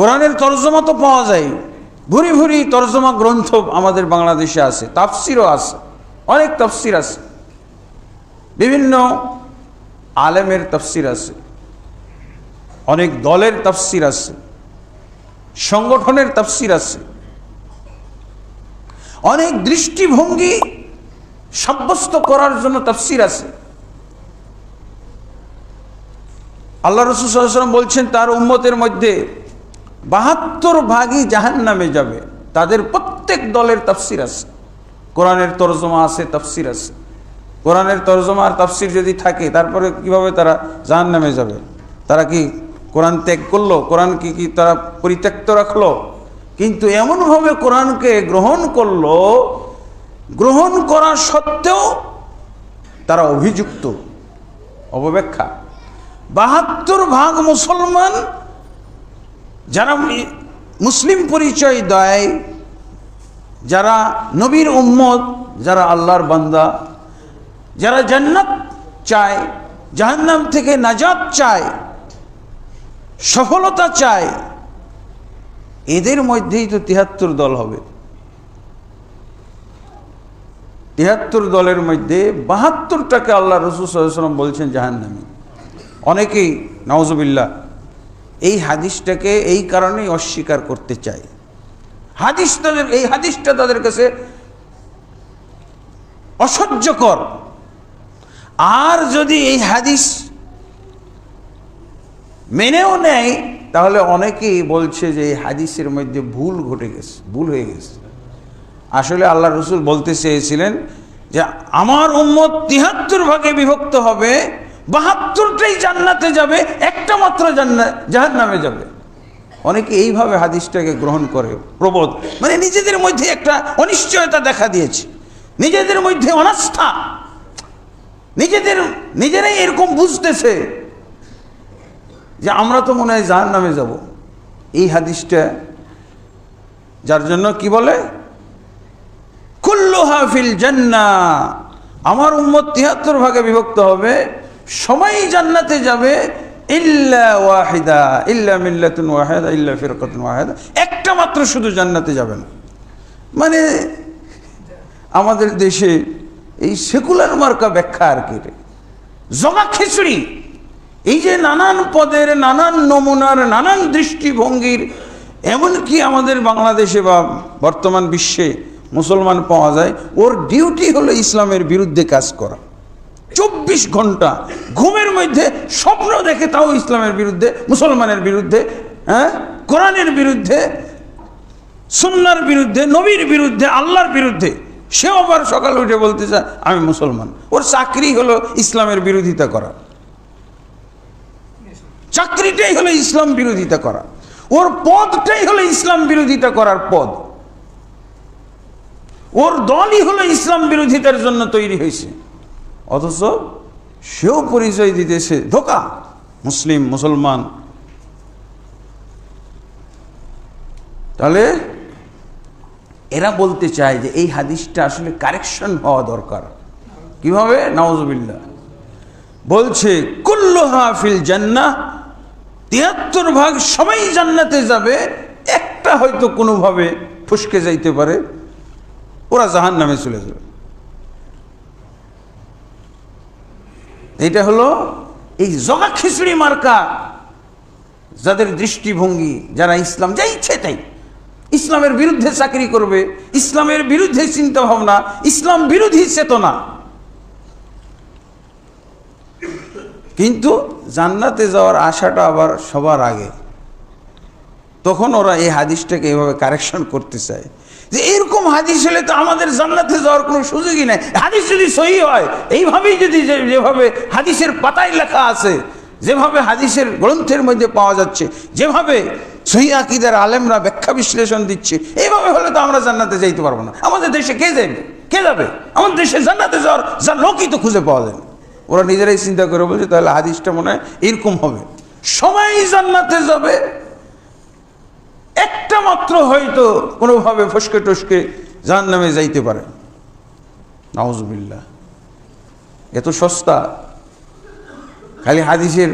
কোরআনের তর্জমা তো পাওয়া যায়। ভুরি ভুরি তর্জমা গ্রন্থ আমাদের বাংলাদেশে আছে, তাফসিরও আছে, অনেক তফসির আছে। বিভিন্ন আলেমের তফসির আছে, অনেক দলের তফসির আছে, সংগঠনের তফসির আছে। অনেক দৃষ্টিভঙ্গি সাব্যস্ত করার জন্য তফসির আছে। আল্লাহ রসুলাম বলছেন, তার উম্মতের মধ্যে বাহাত্তর ভাগই জাহান নামে যাবে। তাদের প্রত্যেক দলের তফসির আছে। কোরআনের তরজমা আছে, তফসির আছে। কোরআনের তর্জমা আর তাফসির যদি থাকে, তারপরে কীভাবে তারা জাহান নামে যাবে? তারা কি কোরআন ত্যাগ করল? কোরআন কি কি তারা পরিত্যক্ত রাখল? কিন্তু এমনভাবে কোরআনকে গ্রহণ করল, গ্রহণ করা সত্ত্বেও তারা অভিযুক্ত অপব্যাখ্যা বাহাত্তর ভাগ মুসলমান যারা মুসলিম পরিচয় দেয়, যারা নবীর উম্মত, যারা আল্লাহর বান্দা, যারা জান্নাত চায়, জাহান্নাম থেকে নাজাত চায়, সফলতা চায়, এদের মধ্যেই তো তিহাত্তর দল হবে। তিহাত্তর দলের মধ্যে বাহাত্তরটাকে আল্লাহ রসুল সাল্লাম বলছেন জাহান্নামী। অনেকেই নওয়াজবিল্লা এই হাদিসটাকে এই কারণেই অস্বীকার করতে চায় হাদিস তাদের এই হাদিসটা তাদের কাছে অসহ্যকর। আর যদি এই হাদিস মেনেও নেয়, তাহলে অনেকেই বলছে যে এই হাদিসের মধ্যে ভুল ঘটে গেছে, ভুল হয়ে গেছে। আসলে আল্লাহ রসুল বলতে চেয়েছিলেন যে, আমার উম্মত তিহাত্তর ভাগে বিভক্ত হবে বাহাত্তরটাই জান্নাতে যাবে, একটা মাত্র জান্নাত জাহান নামে যাবে। অনেকে এইভাবে হাদিসটাকে গ্রহণ করে, প্রবোধ। মানে নিজেদের মধ্যে একটা অনিশ্চয়তা দেখা দিয়েছে। নিজেদের মধ্যে অনাস্থা। নিজেদের, নিজেরাই এরকম বুঝতেছে যে আমরা তো মনে হয় জাহান নামে যাব। এই হাদিসটা যার জন্য কি বলে? কুল্লু হাফিল জান্না। আমার উম্মত তিয়াত্তর ভাগে বিভক্ত হবে। সবাই জান্নাতে যাবে, ইল্লা ওয়াহিদা, ইল্লা মিল্লাতুন ওয়াহিদা, ইল্লা ফিরকাতুন ওয়াহিদা। একটা মাত্র শুধু জান্নাতে যাবে না। মানে আমাদের দেশে এই সেকুলার মার্কা ব্যাখ্যা আর কি জগা খিচুড়ি। এই যে নানান পদের, নানান নমুনার, নানান দৃষ্টিভঙ্গির, এমনকি আমাদের বাংলাদেশে বা বর্তমান বিশ্বে মুসলমান পাওয়া যায়, ওর ডিউটি হলো ইসলামের বিরুদ্ধে কাজ করা। চব্বিশ ঘণ্টা ঘুমের মধ্যে স্বপ্ন দেখে তাও ইসলামের বিরুদ্ধে, মুসলমানের বিরুদ্ধে হ্যাঁ? কোরআনের বিরুদ্ধে, সুন্নার বিরুদ্ধে, নবীর বিরুদ্ধে, আল্লাহর বিরুদ্ধে। সেও আবার সকালে উঠে বলতে চায় আমি মুসলমান। ওর চাকরি হলো ইসলামের বিরোধিতা করা। চাকরিটাই হলো ইসলাম বিরোধিতা করা। ওর পদটাই হলো ইসলাম বিরোধিতা করার পদ। ওর দলই হলো ইসলাম বিরোধিতার জন্য তৈরি হয়েছে। অথচ সেও পরিচয় দিতেছে। ধোকা! মুসলিম, মুসলমান। তাহলে এরা বলতে চায় যে এই হাদিসটা আসলে কারেকশন হওয়া দরকার। কীভাবে? নওয়াজবিল্লা বলছে কুল্লু হাফিল জান্না তিয়াত্তর ভাগ সবাই জান্নাতে যাবে, একটা হয়তো কোনোভাবে ফুসকে যাইতে পারে। ওরা জাহান নামে চলে যাবে। এটা হলো এই জগা খিচুড়ি মার্কা যাদের দৃষ্টিভঙ্গি, যারা ইসলাম, যা ইচ্ছে তাই। ইসলামের বিরুদ্ধে চাকরি করবে, ইসলামের বিরুদ্ধে চিন্তা ভাবনা ইসলাম বিরোধী চেতনা। কিন্তু জান্নাতে যাওয়ার আশাটা আবার সবার আগে। তখন ওরা এই হাদিসটাকে এভাবে কারেকশন করতে চায়। যে এরকম হাদিস হলে তো আমাদের জান্নাতে যাওয়ার কোনো সুযোগই নেই। হাদিস যদি সহি হয়, এইভাবেই যদি যেভাবে হাদিসের পাতায় লেখা আছে, যেভাবে হাদিসের গ্রন্থের মধ্যে পাওয়া যাচ্ছে, যেভাবে সহি আকিদের আলেমরা ব্যাখ্যা বিশ্লেষণ দিচ্ছে, এইভাবে হলে তো আমরা জান্নাতে যাইতে পারব না। আমাদের দেশে কে যাবে কে যাবে? আমাদের দেশে জান্নাতে যাওয়ার যা লোকই তো খুঁজে পাওয়া যায়। ওরা নিজেরাই চিন্তা করে বলছে, তাহলে হাদিসটা মনে হয় এরকম হবে। সবাই জান্নাতে যাবে একটা মাত্র হয়তো কোনোভাবে ফসকে টসকে জাহান নামে যাইতে পারে। নাউজবিল্লা এত সস্তা। খালি হাদিসের